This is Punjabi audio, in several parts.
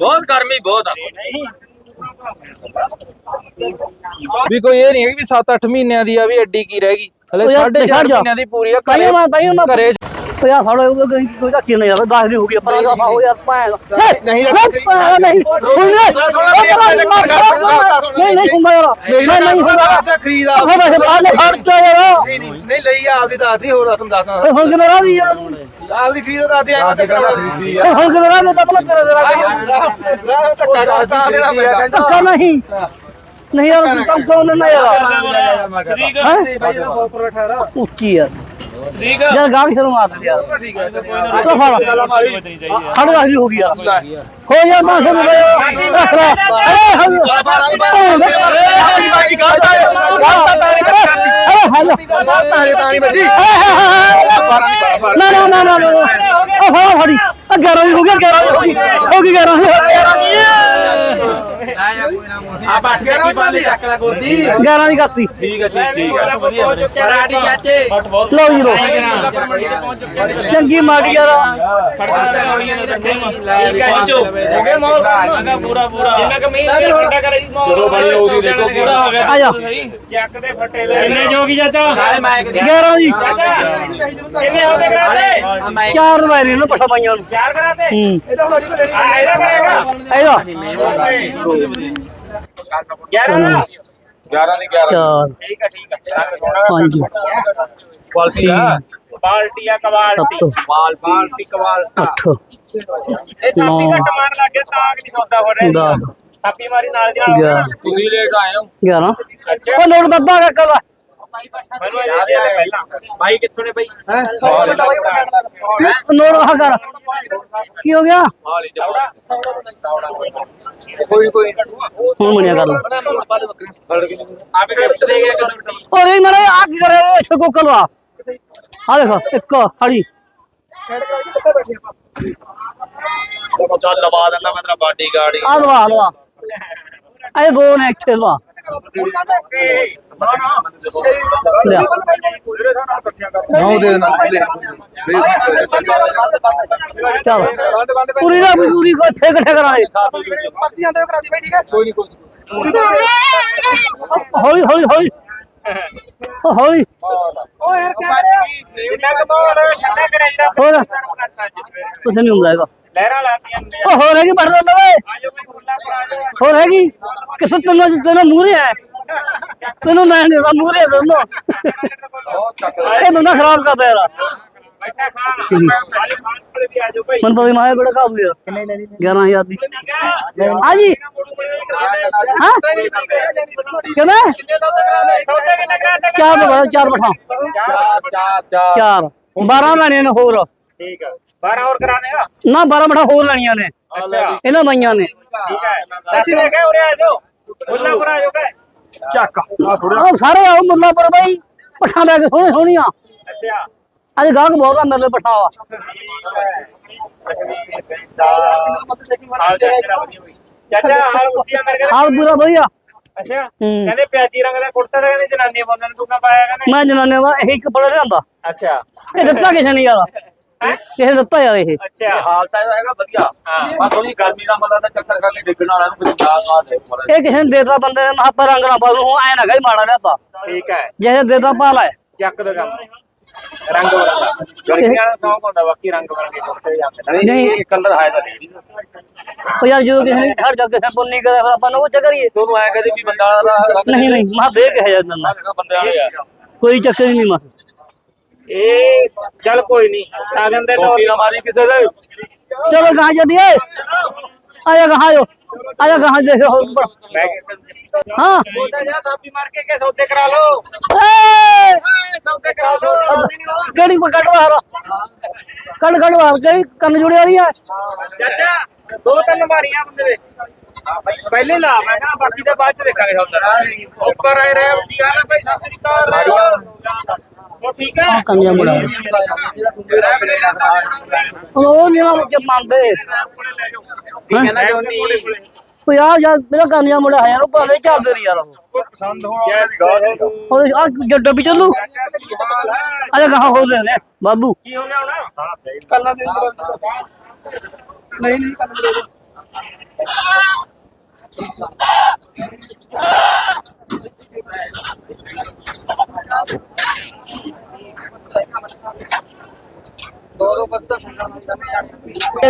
ਬਹੁਤ ਗਰਮੀ ਬਹੁਤ ਆ ਵੀ ਕੋਈ ਇਹ ਨਹੀਂ ਹੈ ਕਿ ਵੀ 7-8 ਮਹੀਨਿਆਂ ਦੀ ਆ ਵੀ ਐਡੀ ਕੀ ਰਹਿ ਗਈ ਹਲੇ ਉਹ ਯਾਰ 4.5 ਛੱਡ ਜਾ। ਮਹੀਨਿਆਂ ਦੀ ਪੂਰੀ ਆ ਤਾਈਓ ਮੈਂ ਤਾਈਓ ਮੈਂ ਫੜੋ ਉਹ ਕੋਈ ਧੱਕੀ ਨਹੀਂ ਯਾਰ 10 ਦੀ ਹੋ ਗਈ ਪਰ ਦਫਾ ਹੋ ਯਾਰ ਭੈਣ ਨਹੀਂ ਨਹੀਂ ਨਹੀਂ ਨਹੀਂ ਨਹੀਂ ਹੁੰਦਾ ਯਾਰ ਨਹੀਂ ਨਹੀਂ ਹੁੰਦਾ ਖਰੀਦ ਉਹ ਵੈਸੇ ਬਾਹਰ ਨੇ ਖਰਚਾ ਯਾਰ ਨਹੀਂ ਲਈ ਆਪਦੀ ਦੱਸਦੀ ਹੋਰ ਤੁਹਾਨੂੰ ਦੱਸਦਾ ਓਏ ਹੁਣ ਕਿਵੇਂ ਰਾਦੀ ਯਾਰ ਆਪਦੀ ਖਰੀਦ ਦੱਸਦੀ ਆ ਤੇ ਖਰੀਦੀ ਓਏ ਹੁਣ ਕਿਵੇਂ ਰਾਦੀ ਤਾਂ ਪਹਿਲਾਂ ਤੇਰੇ ਤੇਰਾ ਧੱਕਾ ਕਰਦਾ ਦੇਣਾ ਪੈਂਦਾ ਧੱਕਾ ਨਹੀਂ ਨਹੀਂ ਯਾਰ ਤੂੰ ਕੰਮ ਕਿਉਂ ਲੈਣਾ ਯਾਰ ਠੀਕ ਹੈਂ? ਬਾਈ ਇਹਦਾ ਬਹੁਤ ਪਰੋਠਾ ਉੱਚੀ ਯਾਰ ਠੀਕ ਆ ਯਾਰ ਗਾਹ ਸ਼ਰਮ ਆ ਯਾਰ ਠੀਕ ਹੈ ਤੋ ਫੜ ਆ ਹੜ ਵਾਹੀ ਹੋ ਗਈ ਯਾਰ ਹੋ ਜਾ ਨਾ ਸੁਣ ਬਈ ਰੱਖ ਲੈ ਅਰੇ ਬਾਈ ਗਾਤਾ ਗਾਤਾ ਤਾਰੇ ਅਰੇ ਹਲ ਤਾਰੇ ਤਾਰੇ ਬੱਜੀ ਨਾ ਨਾ ਨਾ ਨਾ ਨਾ ਉਹ ਫੜਾ ਆ 11 ਦੀ ਹੋ ਗਿਆ 11 ਦੀ ਹੋ ਗਈ। ਹੋ ਗਈ 11 ਦੀ ਆ ਬੈਠ ਕੇ ਕੀ ਪਾਲੇ ਚੱਕ ਲੈ ਗੋਦੀ। 11 ਦੀ ਕਰਤੀ। ਠੀਕ ਆ ਠੀਕ ਠੀਕ ਆ। ਵਧੀਆ ਪਰਾਠੀ ਚਾਚੇ। ਫਟ ਲਓ ਜੀ ਲਓ। ਪਹੁੰਚ ਚੁੱਕੇ ਨੇ। ਚੰਗੀ ਮਾੜੀ ਯਾਰ ਪਹੁੰਚੋ। ਹੋ ਗਿਆ ਮੌਲ ਦਾ ਪੂਰਾ ਪੂਰਾ ਜਿੰਨਾ ਕ ਮੀਂਹ ਠੰਡਾ ਕਰੇ ਜੀ ਮੌਲ ਜਦੋਂ ਬਣੀ ਉਹਦੀ ਦੇਖੋ ਪੂਰਾ ਹੋ ਗਿਆ ਆ ਜਾ ਚੱਕ ਦੇ ਫੱਟੇ ਲੈ ਕਿੰਨੇ ਜੋਗੀ ਚਾਚਾ? ਨਾਲੇ ਮਾਈਕ 11 ਦੀ। ਕਿੰਨੇ ਹੋ ਗਏ ਕਰਾਤੇ ਚਾਰ ਰੁਪਏ ਨੇ ਨਾ ਪਠਾ ਪਾਈਆਂ ਨੂੰ ਚਾਰ ਕਰਾਤੇ ਹੂੰ। ਆ ਇਹਦਾ ਕਰੇਗਾ ਇਹਦਾ 11 11 ਨਹੀਂ। 11 ਚਾਰ। ਠੀਕ ਆ ਠੀਕ ਆ। ਸੋਣਾ ਪੰਜ। ਕੁਆਲਿਟੀ ਆ। ਬਾਲਟੀ ਆ ਕਵਾਲਟੀ। ਸੱਤ। ਬਾਲ ਬਾਲਟੀ ਕਵਾਲਟਾ। ਅੱਠ। ਇਹ ਥਾਪੀ ਘੱਟ ਮਾਰਨ ਲੱਗ ਤਾਂ ਕਿ ਨਹੀਂ ਸੌਦਾ ਹੋ ਰਿਹਾ। ਥਾਪੀ ਮਾਰੀ ਨਾਲ ਦੀ ਨਾਲ ਤੁਸੀਂ ਲੇਟ ਆਏ ਹੋ। 11 ਅੱਛਾ। ਉਹ ਕਰ ਮੈਨੂੰ ਇਹ ਦੇ ਪਹਿਲਾਂ। ਭਾਈ ਕਿੱਥੋਂ ਨੇ ਭਾਈ ਨੋਟ ਆ ਕਰ। ਕੀ ਹੋ ਗਿਆ? ਕੋਈ ਕੋਈ। ਹੁਣ ਬਣਿਆ ਕਰ ਲਾ ਆਪੇ ਕਿੱਥੇ ਦੇ ਗਿਆ ਕਨਵਰਟੀ ਔਰ ਇਹ ਮਰੇ ਆ ਕੀ ਕਰੇ? ਇਸ ਕੋ ਕਲਵਾ ਆ ਦੇਖੋ ਇੱਕ ਹੜੀ। ਚੱਲ ਲਵਾ ਦਿੰਦਾ ਮੈਂ ਤੇਰਾ ਬਾਡੀਗਾਰਡ ਹੀ। ਆ ਲਵਾ ਲਵਾ। ਇਹ ਦੋ ਨੇ ਇੱਥੇ ਲਵਾ। ਨੌ ਦੇ ਦੇਣਾ ਚਲ। ਪੂਰੀ ਨਾ ਪੂਰੀ ਕੋ ਇੱਥੇ ਇਕੱਠੇ ਕਰਾਂਗੇ। ਪਰਚੀਆਂ ਦੇ ਕਰਾ ਦੀ ਬਈ ਠੀਕ ਹੈ? ਕੋਈ ਨਹੀਂ ਕੋਈ ਹੌਲੀ ਹੌਲੀ ਹੌਲੀ। ਉਹ ਹੌਲੀ। ਓ ਯਾਰ ਜਿੰਨਾ ਕਮਾਉਣ ਛੱਡਾ ਕਰੇ ਜਿਹੜਾ ਹੋਰ। ਕੁਛ ਨਹੀਂ ਹੁੰਦਾ ਹੈਗਾ। ਲਹਿਰਾਂ ਲਾਤੀਆਂ ਨੇ ਉਹ ਹੋਰ ਹੈਗੀ ਬੜ ਲਵੇ ਆਜੋ ਕੋਈ ਖੁੱਲਾ ਪਰ ਆਜੋ ਹੋਰ ਹੈਗੀ? ਕਿਸੇ ਤੈਨੂੰ ਤੈਨੂੰ ਮੂਰੇ ਹੈ। ਤੈਨੂੰ ਮੈਂ ਨਹੀਂ ਮੂਰੇ ਦੋਨੋਂ। ਇਹ ਬੰਦਾ ਖਰਾਬ ਕਰਦਾ ਯਾਰ। ਬੈਠਾ ਖਾਣ ਆਜੋ ਖਾਣ ਕੋਲੇ ਵੀ ਆਜੋ ਭਾਈ ਮਨ ਪਵੇ ਮਾਇਆ ਬੜਾ ਕਾਬੂ ਯਾਰ ਕਿੰਨੇ ਲੈਣੀ 11000 ਦੀ। ਆ ਜੀ। ਹਾਂ? ਕਿਵੇਂ? ਸੌਦਾ ਕਿੰਨਾ ਕਰਾਤਾ ਚਾਰ ਬੜਾ ਚਾਰ ਬਠਾ ਚਾਰ। ਚਾਰ ਚਾਰ ਚਾਰ। 12 ਲੈਣੀਆਂ ਨੇ ਹੋਰ। ਠੀਕ ਆ। 12 ਹੋਰ ਕਰਾਣੇ ਆ? ਨਾ 12 ਬਠਾ ਹੋਰ ਲੈਣੀਆਂ ਨੇ। ਅੱਛਾ। ਇਹਨਾਂ ਬਾਈਆਂ ਨੇ। ਠੀਕ ਹੈ। ਦੱਸ ਲੈ ਕੇ ਉਰੇ ਆਜੋ ਖੁੱਲਾ ਪਰ ਆਜੋ ਕਹੇ ਚੱਕ। ਉਹ ਸਾਰੇ ਆਓ ਮੁੱਲਾਪੁਰ ਬਾਈ। ਪਠਾ ਲੈ ਕੇ ਸੋਹਣੇ ਸੋਹਣੀਆਂ। ਅੱਛਾ। ਅੱਜ ਗਾਹਕ ਬਹੁਤ ਆ ਮੇਰੇ ਪਠਾ ਵਾ ਚਾਚਾ ਹਾਲ ਉਸੀਆਂ ਮੇਰੇ ਕਹਿੰਦੇ ਹਾਲ ਪੂਰਾ ਵਧੀਆ। ਅੱਛਾ। ਕਹਿੰਦੇ ਪਿਆਜੀ ਰੰਗ ਦਾ ਕੁੜਤਾ ਤਾਂ ਕਹਿੰਦੇ ਜਨਾਨੀਆਂ ਪਾਉਂਦੇ ਨੇ ਤੂੰ ਕਿਉਂ ਪਾਇਆ ਕਹਿੰਦੇ? ਮੈਂ ਜਨਾਨੇ ਦਾ ਇਹੀ ਕੱਪੜਾ ਲਿਆਂਦਾ। ਅੱਛਾ। ਇਹ ਦਿੱਤਾ ਕਿਸੇ ਨੇ ਯਾਰ। ਕਿਸੇ ਨੇ ਦਿੱਤਾ ਯਾਰ ਇਹ। ਅੱਛਾ। ਹਾਲ ਤਾਂ ਹੈਗਾ ਵਧੀਆ। ਬਸ ਥੋੜੀ ਗਰਮੀ ਦਾ ਮਤਲਬ ਤਾਂ ਚੱਕਰ ਕਰਕੇ ਡਿੱਗਣ ਵਾਲਾ ਨੂੰ ਕੋਈ ਨਾਲ ਨਾਲ ਦੇ ਮਰੇ ਇਹ ਕਿਸੇ ਨੇ ਦੇਤਾ ਬੰਦੇ ਨੇ ਮਹਾ ਰੰਗ ਨਾ ਪਾ ਲੂ ਐ ਨਾ ਗਈ ਮਾੜਾ ਲਿਆਤਾ ਠੀਕ ਹੈ। ਜਿਹੇ ਦੇਤਾ ਪਾ ਲੈ। ਚੱਕ ਦਾ ਕੰਮ ਰੰਗ ਬਰੰਗਾ ਗਰਮੀਆਂ ਦਾ ਸ਼ੌਂਕ ਹੁੰਦਾ ਬਾਕੀ ਰੰਗ ਬਰੰਗੇ ਕੁੜਤੇ ਜਾਂਦੇ ਨੇ ਨਹੀਂ ਇਹ ਕਲਰ ਹੈ ਤਾਂ ਲੇਡੀਜ਼ ਉਹ ਯਾਰ ਜਦੋਂ ਕਿਸੇ ਨੇ ਛੱਡ ਜਾ ਕਿਸੇ ਪੁੰਨੀ ਕਰੇ ਫਿਰ ਆਪਾਂ ਨੂੰ ਉਹ ਚ ਕਰੀਏ ਤੁਹਾਨੂੰ ਐ ਕਹਦੇ ਵੀ ਬੰਦਾ ਨਹੀਂ ਨਹੀਂ ਮਹਾ ਦੇ ਕੇ ਹੈ ਜੰਨਾ ਬੰਦੇ ਵਾਲੇ ਆ। ਕੋਈ ਚੱਕਰ ਹੀ ਨਹੀਂ ਮਾ ਇਹ ਚੱਲ ਕੋਈ ਨਹੀਂ ਸਾਗਨ ਦੇ ਤੌਰ ਛੋਟੀ ਨਾ ਮਾਰੀ ਕਿਸੇ ਦੇ। ਚਲੋ ਕਹਾਂ ਜਦੀ ਏ। ਆਇਆ ਕਹਾਂ ਜੋ ਆਇਆ ਕਹਾਂ ਦੇ ਹੋਰ ਉੱਪਰ। ਮੈਂ ਹਾਂ। ਕਹਿੰਦਾ ਜਾ ਸਾਪੀ ਮਾਰ ਕੇ ਕੇ ਸੌਦੇ ਕਰਾ ਲਓ। ਏ! ਸੌਦੇ ਕਰਾ ਲਓ ਕਿਹੜੀ ਕੱਢ ਵਾਰ ਕੱਢ ਕੱਢ ਵਾਰ ਕਿਹੜੀ ਕੰਨ ਜੁੜੀ ਵਾਲੀ ਹੈ ਚਾਚਾ ਦੋ ਤਿੰਨ ਮਾਰੀਆਂ ਬੰਦੇ ਦੇ। ਪਹਿਲੇ ਲਾ ਮੈਂ ਕਹਿੰਦਾ ਬਾਕੀ ਤਾਂ ਬਾਅਦ ਚ ਦੇਖਾਂਗੇ ਸੌਦਾ। ਉੱਪਰ ਆਏ ਰਹਿ ਹੁੰਦੀ ਆ ਨਾ ਭਾਈ ਸਤਿ ਸ੍ਰੀ ਅਕਾਲ ਉਹ ਠੀਕ ਹੈ? ਕੰਨਿਆ ਮੁੰਡਾ। ਉਹ ਨੀਵਾ ਵਿੱਚ ਮੰਨਦੇ। ਕਹਿੰਦਾ ਜੋਨੀ ਉਹ ਯਾਰ ਯਾਰ ਮੇਰਾ ਕੰਨਿਆ ਮੁੰਡਾ ਹੈ ਯਾਰ ਉਹ ਭਾਵੇਂ ਚੱਲਦੇ ਨਹੀਂ ਯਾਰ ਉਹ। ਪਸੰਦ ਹੋਣਾ ਉਹ ਆ ਜੱਡਾ ਵੀ ਚੱਲੂ। ਅਰੇ ਕਹਾਂ ਹੋ ਗਏ ਨੇ ਬਾਬੂ। ਕੀ ਹੋ ਗਿਆ ਹੁਣ? ਕੱਲਾ ਦੇ ਨਹੀਂ ਨਹੀਂ ਕੱਲਾ ਦੇ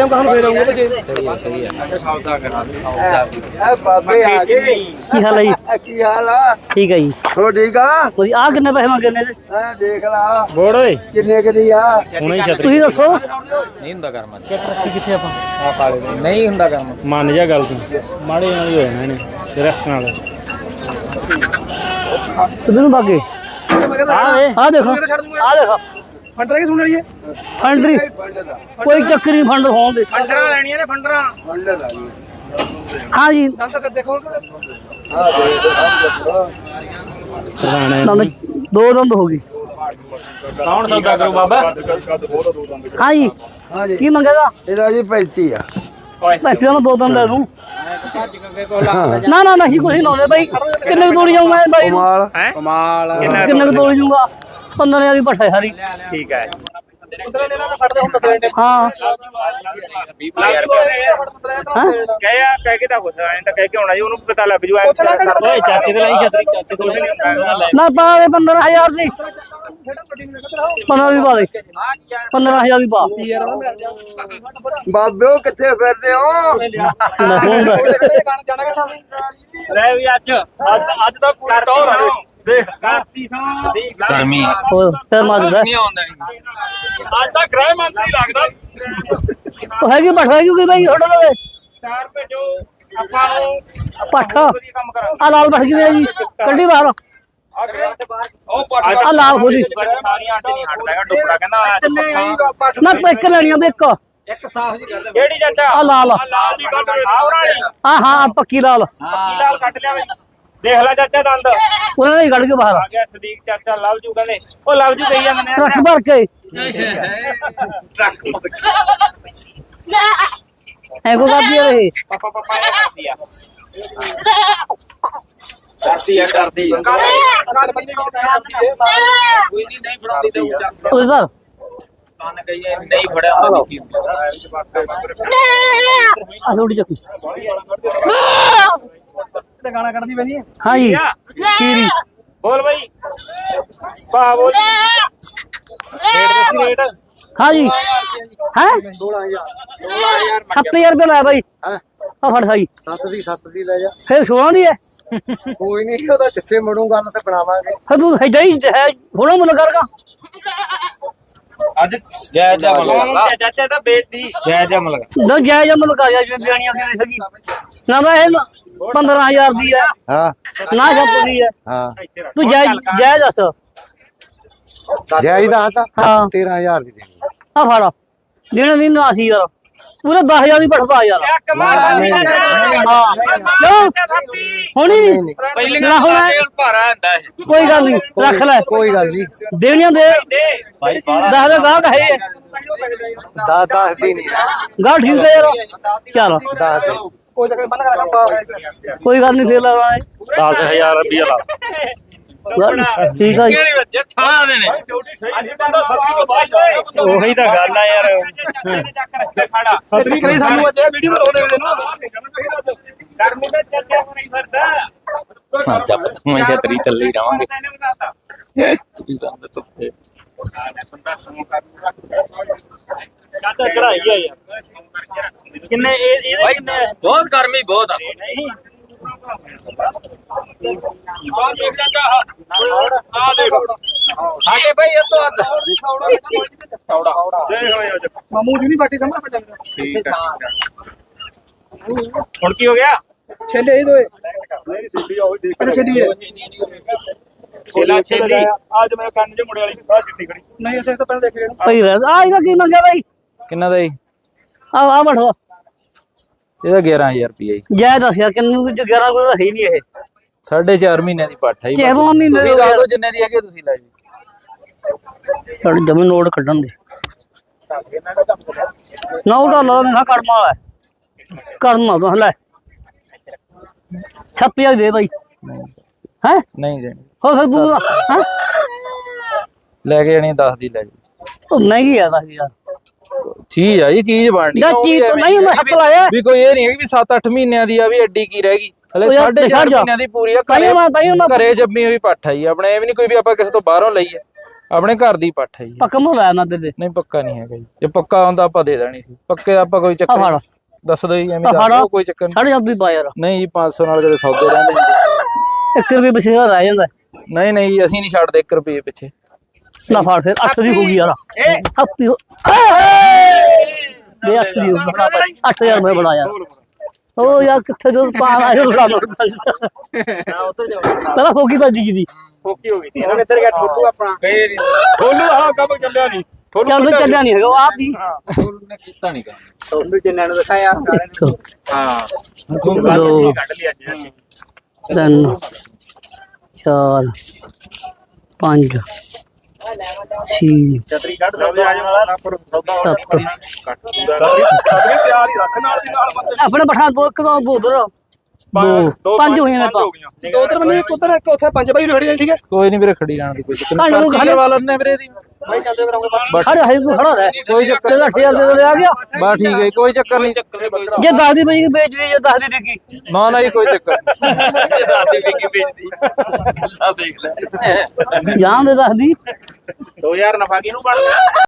ਤੁਹਾਨੂੰ ਫੇਰ ਆਉਂਗਾ ਬੱਚੇ? ਇਹ ਬਾਬੇ ਆ ਗਏ। ਕੀ ਹਾਲ ਹੈ ਜੀ? ਕੀ ਹਾਲ ਆ? ਠੀਕ ਹੈ ਜੀ। ਹੋ ਠੀਕ ਆ? ਕੋਈ ਆ ਕਿੰਨੇ ਪੈਸੇ ਮੰਗੇ ਨੇ ਆ ਦੇਖ ਲਾ। ਬੋੜ ਓਏ। ਕਿੰਨੇ ਕਦੀ ਆ? ਹੁਣੇ ਛਤਰੀ ਤੁਸੀਂ ਦੱਸੋ। ਨਹੀਂ ਹੁੰਦਾ ਕਰਮ ਕਿੱਥੇ ਆਪਾਂ? ਨਹੀਂ ਹੁੰਦਾ ਕਰਮ। ਮੰਨ ਜਾ ਗੱਲ ਤੂੰ। ਮਾੜੇ ਨਾਲ ਹੀ ਹੋਏ ਨੇ ਇਹਨੇ ਰਸਤ ਨਾਲ। ਕਿੱਧਰ ਨੂੰ ਭਾਗੇ ਆ ਦੇਖੋ। ਆ ਦੇਖੋ। ਫੰਡ ਰਹਿ ਕੇ ਸੁਣ ਲਈਏ ਫੰਡਰੀ ਕੋਈ ਚੱਕਰ ਨਹੀਂ ਫੰਡ ਹੋਣ ਦੇ। ਫੰਡਰਾਂ ਲੈਣੀਆਂ ਨੇ ਫੰਡਰਾਂ ਮੰਡਲ ਆ ਗਈ ਹਾਂ ਜੀ। ਦੰਦ ਕਰ ਦੇਖੋ ਆ ਪੁਰਾਣੇ ਦੰਦ ਦੋ ਦੰਦ ਹੋ ਗਈ। ਕੌਣ ਸੌਦਾ ਕਰੂ ਬਾਬਾ? ਹਾਂ ਜੀ। ਹਾਂ ਜੀ। ਕੀ ਮੰਗੇਗਾ? ਇਹਦਾ ਜੀ 35 ਆ। ਓਏ। ਪੈਸੇ ਨਾਲ ਦੋ ਦੰਦ ਲੈ ਦੂੰ ਨਾ ਨਾ ਨਹੀਂ ਕੁਛ ਨਹੀਂ ਲਾਉਂਦੇ ਬਾਈ। ਕਿੰਨੇ ਤੋੜੀ ਜਾਊਂ ਮੈਂ ਬਾਈ ਨੂੰ? ਕਮਾਲ। ਹੈ? ਕਮਾਲ। ਕਿੰਨਾ ਤੋੜੀ ਜਾਊਂਗਾ? 15000 ਦੀ ਭੱਠਾ ਸਾਰੀ। ਠੀਕ ਹੈ। ਹਾਂ। ਕਹਿ ਆ ਕਹਿ ਕੇ ਤਾਂ ਕੁਛ ਐਂ ਤਾਂ ਕਹਿ ਕੇ ਆਉਣਾ ਜੀ ਉਹਨੂੰ ਪਤਾ ਲੱਗ ਜੂ ਓਏ ਚਾਚੇ ਤੇ ਲਈ ਛਤਰੀ ਚਾਚੇ ਤੇ ਲੈ ਨਾ ਪਾ ਦੇ 15000 ਦੀ। 15 ਦੀ ਪਾ ਦੇ। 15000 ਦੀ ਪਾ। ਬਾਬਿਓ ਕਿੱਥੇ ਫਿਰਦੇ ਹੋ? ਲੈ ਵੀ ਅੱਜ। ਅੱਜ ਅੱਜ ਦਾ ਪੂਰਾ ਟੌਰ ਆ ਗਰਮੀ। ਹੋਰ ਫਿਰ ਮਾਰਦਾ ਆਉਂਦਾ ਅੱਜ ਤਾਂ ਗ੍ਰਹਿ ਮੰਤਰੀ ਲੱਗਦਾ। ਉਹ ਹੈਗੀ ਭੱਠਾ ਹੈਗੀ ਕੋਈ ਬਾਈ ਤੁਹਾਡੇ ਲਵੇ ਚਾਰ ਭੇਜੋ ਆਪਾਂ ਨੂੰ ਭੱਠਾ। ਵਧੀਆ ਕੰਮ ਕਰਾਂਗੇ ਆ ਲਾਲ ਭੱਠ ਕਿਵੇਂ ਜੀ? ਕੱਢੀ ਬਾਹਰ। ਆ ਲਾਲ ਖੋਲੀ ਸਾਰੀਆਂ ਆਂਟੀ ਨਹੀਂ ਹਟਦਾ ਹੈਗਾ ਟੁਕੜਾ ਕਹਿੰਦਾ ਕਿੰਨੇ ਆਈ ਬਾਬਾ ਨਾ ਤੂੰ ਇੱਕ। ਆ ਕਿਹੜੀ ਚਾਚਾ? ਆ ਲਾਲ ਆਹ ਲਾਲ ਦੀ ਕੱਢ ਆਵਰਾਣੀ ਹਾਂ ਹਾਂ ਆਹ ਪੱਕੀ ਲਾਲ। ਕੀ ਲਾਲ ਕੱਟ ਲਿਆ ਬਈ ਦੇਖ ਲੈ ਚਾਚਾ ਦੰਦ ਆ ਉਹਨਾਂ ਨੇ ਕੱਢ ਕੇ ਬਾਹਰ ਗਿਆ ਸਦੀਕ ਚਾਚਾ ਲਵ ਜੂ ਕਹਿੰਦੇ ਉਹ ਲਵ ਜੂ ਕਹੀ ਜਾਂਦੇ ਨੇ ਟਰੱਕ ਭਰ ਕੇ ਐ ਕੋ ਕਰਦੀ ਆ ਇਹ ਪਾਪਾ ਪਾਪਾ ਇਹ ਕਰਦੀ ਆ ਕਰਦੀ ਆ ਕਰਦੀ ਆ ਘਰ ਬੰਦੇ ਨੂੰ ਕੋਈ ਨਹੀਂ ਨਹੀਂ ਫੜਾਉਂਦੀ ਤੇ ਉੱਚਾ ਉਹਦੇ ਘਰ ਕੰਨ ਕਹੀਏ ਨਹੀਂ ਫੜਿਆ ਹੁੰਦਾ ਕੀ ਆ ਥੋੜੀ ਚੱਕੀ ਤੇ ਗਾਣਾ ਕੱਢਦੀ ਪੈਣੀ ਹਾਂ ਜੀ ਕੀਰੀ ਬੋਲ ਬਈ। ਪਾ ਬੋਲ। ਰੇਟ ਦੱਸੀ ਰੇਟ। ਹਾਂ? ਜੀ ਹੈ 16000 ਰੁਪਏ ਲੈ ਬਾਈ ਆ ਫੜ ਸਾਈ। ਸੱਤ ਦੀ ਸੱਤ ਦੀ ਲੈ ਜਾ। ਫਿਰ ਸੋਣਾ ਦੀ ਹੈ ਕੋਈ ਨਹੀਂ ਉਹਦਾ ਜਿੱਥੇ ਮੜੂਗਾ ਤੇ ਬਣਾਵਾਂਗੇ। ਫਿਰ ਤੂੰ ਹੈਦਾ ਹੀ ਹੈ ਹੋਣਾ ਮੁੱਲ ਕਰਗਾ। ਅੱਜ ਜੈ ਜੈ ਮਲਗਾ ਚਾਚਾ ਤਾਂ ਬੇਇੱਜ਼ਤੀ। ਜੈ ਜੈ ਮਲਗਾ ਨਾ ਜਾ ਜਿਵੇਂ ਬਿਆਨੀਆਂ ਕਿਵੇਂ ਹੈਗੀ ਨਾ ਮੈਂ ਇਹ 15000 ਦੀ ਹੈ ਹਾਂ। ਨਾ ਦੀ ਹੈ ਹਾਂ। ਤੂੰ ਜਾਇਜ਼ ਜਾਇਜ਼ ਦੱਸ। ਜਾਇਜ਼ ਦਾ ਤਾਂ। ਹਾਂ। 13000 ਦੀ ਦੇਣੀ ਆ। ਫੜ। ਦੇਣਾ ਨਹੀਂ ਨਾ ਸੀ ਯਾਰ ਪੂਰੇ 10000 ਦੀ ਪੜਵਾ ਯਾਰ। ਕਮਾਲ ਨਹੀਂ, ਨਹੀਂ, ਹਾਂ ਕਿਉਂ ਹੋਣੀ ਨਹੀਂ। ਪਹਿਲੀ ਨਾ ਹੋਣਾ। ਭਾਰਾ ਹੁੰਦਾ ਇਹ। ਕੋਈ ਗੱਲ ਨਹੀਂ ਰੱਖ ਲੈ। ਕੋਈ ਗੱਲ ਨਹੀਂ। ਦੇਣੀਆਂ ਦੇ। ਭਾਈ ਦਸ ਦੇ ਗਾਹਕ ਹੈ 10 10 ਦੀ ਨਹੀਂ। ਗਾਹ ਠੀਕ ਹੈ ਯਾਰ। ਚਲ। 10 ਦੀ। ਕੋਈ ਗੱਲ ਨਹੀਂ ਫੇਰ ਲਾਵਾਂਗੇ 10000 ਰੁਪਏ ਲਾ। ਠੀਕ ਆ ਜੀ। ਕਿਹੜੀ ਵਜੇ ਠਾ ਦੇ ਨੇ? ਅੱਜ ਬੰਦਾ ਸੱਤੀ ਤੋਂ ਬਾਅਦ ਜਾਏਗਾ ਬੰਦਾ। ਉਹੀ ਤਾਂ ਗੱਲ ਆ ਯਾਰ। ਸੱਤੀ ਕਰੀ ਸਾਨੂੰ ਅੱਜ ਇਹ ਵੀਡੀਓ ਮਰੋ ਦੇਖਦੇ ਨਾ ਗਰਮੀ ਦਾ ਚੱਲਿਆ ਨਹੀਂ ਫਰਦਾ ਹਾਂ ਜੱਪ ਮੈਂ ਛਤਰੀ ਥੱਲੇ ਹੀ ਰਵਾਂਗੇ। ਤੁਸੀਂ ਬੰਦ ਤੋਂ ਬੰਦਾ ਸੋਂ ਕਰ ਚਾਚਾ ਚੜਾਈ ਆ ਯਾਰ। ਕਿੰਨੇ ਇਹ ਇਹਦੇ ਕਿੰਨੇ? ਬਹੁਤ ਗਰਮੀ ਬਹੁਤ ਆ। ਨਹੀਂ। ਬਹੁਤ ਦੇਖਦਾ ਕਾ ਆ ਦੇਖ ਸਾਡੇ ਭਾਈ ਇਹ ਤੋਂ ਅੱਜ ਮਾਮੂ ਜੀ ਨਹੀਂ ਬਾਟੀ ਸਮਝ ਪਟਾ ਠੀਕ ਹੈ ਹੁਣ ਕੀ ਹੋ ਗਿਆ ਛੇਲੇ ਇਹ ਦੋਏ ਅੱਛਾ ਛੇਲੀ ਹੈ ਛੇਲਾ ਛੇਲੀ ਅੱਜ ਮੈਂ ਕੰਨ ਚ ਮੁੜੇ ਵਾਲੀ ਬਾਹਰ ਕਿੱਡੀ ਖੜੀ ਨਹੀਂ ਅਸੀਂ ਤਾਂ ਪਹਿਲਾਂ ਦੇਖ ਲਿਆ ਭਾਈ ਰਹਿ ਆ ਇਹਦਾ ਕੀ ਮੰਗਿਆ ਭਾਈ ਕਿੰਨਾ ਦਾ ਜੀ ਆ ਆ ਬਠੋ ਇਹਦਾ 11000 ਰੁਪਏ ਜੀ ਜੈ ਦੱਸ ਯਾਰ ਕਿੰਨੂੰ ਕੁ 11 ਕੋਈ ਹੈ ਹੀ ਨਹੀਂ ਇਹ ਸਾਢੇ 4 ਮਹੀਨਿਆਂ ਦੀ ਪੱਠ ਹੈ ਜੀ ਕਿਹੋ ਮਹੀਨੇ ਤੁਸੀਂ ਦਿਓ ਜਿੰਨੇ ਦੀ ਹੈਗੀ ਤੁਸੀਂ ਲੈ ਜੀ। ਸਾਡੇ ਜਮਨ ਨੋਟ ਕੱਢਣ ਦੇ। ਨਾ ਉਹਦਾ ਲਾ ਮੇਰਾ ਕਰਮ ਵਾਲਾ। ਕਰਮ ਤੂੰ ਲੈ। ਛੱਪਿਆ ਦੇ ਭਾਈ ਹੈ? ਨਹੀਂ ਦੇਣੀ। ਹੋ ਫਿਰ ਤੂੰ ਹੈ? ਲੈ ਕੇ ਜਾਣੀ 10 ਦੀ ਲੈ ਜੀ। ਉਹ ਮਹਿੰਗੀ ਆ ਦੱਸ ਯਾਰ। ਚੀਜ਼ ਆ ਜੀ ਚੀਜ਼ ਬਣਨੀ ਜਾਂ ਆ, ਉਹ ਵੀ ਚੀਜ਼ ਐਵੇਂ ਨਹੀਂ ਮੈਂ ਹੱਥ ਲਾਇਆ। ਵੀ ਕੋਈ ਇਹ ਨਹੀਂ ਹੈ ਵੀ 7-8 ਮਹੀਨਿਆਂ ਦੀ ਆ ਵੀ ਐਡੀ ਕੀ ਰਹਿ ਗਈ? ਹਲੇ ਉਹ ਯਾਰ ਸਾਢੇ ਛੱਡ 4 ਜਾ। ਮਹੀਨਿਆਂ ਦੀ ਪੂਰੀ ਆ ਘਰੇ ਮੈਂ- ਤਾਈਓ ਮੈਂ- ਘਰੇ ਜੰਮੀ ਹੋਈ ਪੱਠ ਆ। ਜੀ ਆਪਣੇ ਇਹ ਵੀ ਨਹੀਂ ਕੋਈ ਵੀ ਆਪਾਂ ਕਿਸੇ ਤੋਂ ਬਾਹਰੋਂ ਲਈਏ ਆਪਣੇ ਘਰ ਦੀ ਪੱਠ ਹੈ ਜੀ ਪੱਕਾ ਮੁੱਲ ਆਇਆ ਮੈਂ ਦੇ। ਨਹੀਂ ਪੱਕਾ ਨਹੀਂ ਹੈਗਾ ਜੀ। ਜੇ ਪੱਕਾ ਹੁੰਦਾ ਆਪਾਂ ਦੇ ਦੇਣੀ ਸੀ। ਪੱਕੇ ਦਾ ਆਪਾਂ ਕੋਈ ਚੱਕਰ ਨਹੀਂ। ਦੱਸ ਦਿਓ ਜੀ ਐਵੇਂ ਦੱਸ ਕੋਈ ਚੱਕਰ ਨਹੀਂ ਸਾਢੇ ਜੱਬੀ ਪਾ ਯਾਰ। ਨਹੀਂ ਜੀ 500 ਨਾਲ ਕਦੇ ਸੌਦੇ ਰਹਿੰਦੇ ਨੇ। 1 ਰੁਪਏ ਬਸੇਰਾ ਰਹਿ ਜਾਂਦਾ। ਨਹੀਂ ਨਹੀਂ ਜੀ, ਅਸੀਂ ਨਹੀਂ ਛੱਡਦੇ 1 ਰੁਪਏ ਪਿੱਛੇ। ਨਾ ਫੜ ਫਿਰ 8 ਦੀ ਹੋ ਗਈ ਯਾਰ। ਏ ਹੱਤੀ ਦੇ 8 ਦੀ ਹੋ ਗਈ। 8000 ਰੁਪਏ ਬੜਾ ਯਾਰ। ਉਹ ਯਾਰ ਕਿੱਥੇ ਜੋ ਪਾਣ ਆਇਆ ਬੜਾ ਮੋੜ ਤੇਰਾ ਫੋਕੀ ਵੱਜੀ ਦੀ। ਫੋਕੀ ਹੋ ਗਈ ਸੀ। ਹੁਣ ਇੱਧਰ ਗਿਆ ਠੋਕੂ ਆਪਣਾ। ਫੇਰ ਠੋਲੂ ਆਹ ਕੰਮ ਚੱਲਿਆ ਨਹੀਂ। ਠੋਲੂ ਚੱਲਿਆ ਨਹੀਂ ਹੈਗਾ ਉਹ ਆਪ ਦੀ ਨੇ ਕੀਤਾ ਨਹੀਂ ਕੰਮ। ਠੋਲੂ ਜਿੰਨਾਂ ਨੂੰ ਦਿਖਾਇਆ ਹਾਂ। ਦੋ ਕੱਢ ਲਈ ਅੱਜ। ਅਸੀਂ। ਤਿੰਨ। ਚਾਰ। ਪੰਜ। ਛੇ ਛਤਰੀ ਕੱਢ ਸਕਦੇ ਆ ਜਾਣਾ ਸੌਦਾ ਸੱਤ ਸਾਦਰੀ ਤਿਆਰ ਹੀ ਰੱਖ ਨਾਲ ਦੀ ਨਾਲ ਬੰਦੇ ਆਪਣੇ ਪਠਾਨ ਦੋ ਇੱਕ ਦੋ। ਦੋ ਪੰਜ ਹੋਈਆਂ ਨੇ ਪਾ ਦੋ ਉਧਰ ਬੰਦੇ ਇੱਕ ਉਧਰ ਇੱਕ ਉੱਥੇ ਪੰਜ ਬਾਈ ਖੜੀ ਠੀਕ ਹੈ? ਕੋਈ ਨਹੀਂ ਵੀਰੇ ਖੜੀ ਜਾਣ ਦੀ ਕੋਈ ਚੱਕਰ ਨਹੀਂ। ਪਰਚੀ ਕਰਵਾ ਲੈਣੇ ਵੀਰੇ ਦੀ। ਬਾਈ ਚੱਲਦੇ ਕਰਾਂਗੇ ਖੜੇ ਹੈ ਤੂੰ ਖੜਾ ਰਹਿ। ਕੋਈ ਚੱਕਰ ਤੇਰਾ 8000 ਦੇ ਦੇ ਆ ਗਿਆ। ਬਾ ਠੀਕ ਹੈ ਜੀ, ਕੋਈ ਚੱਕਰ ਨਹੀਂ। ਜੇ 10 ਦੀ ਬਈ ਵੇਚ ਦੇ ਜੇ 10 ਦੀ ਵਿਕੀ। ਨਾ ਨਾ ਜੀ ਕੋਈ ਚੱਕਰ ਨਹੀਂ। ਦਾਦੀ ਵਿਕੀ ਵੇਚਦੀ। ਗੱਲਾਂ ਦੇਖ ਲੈ। ਜਾਂ ਦੇ 10 ਦੀ। 2000 ਨਫਾ ਕਿਹਨੂੰ ਬਣਦਾ?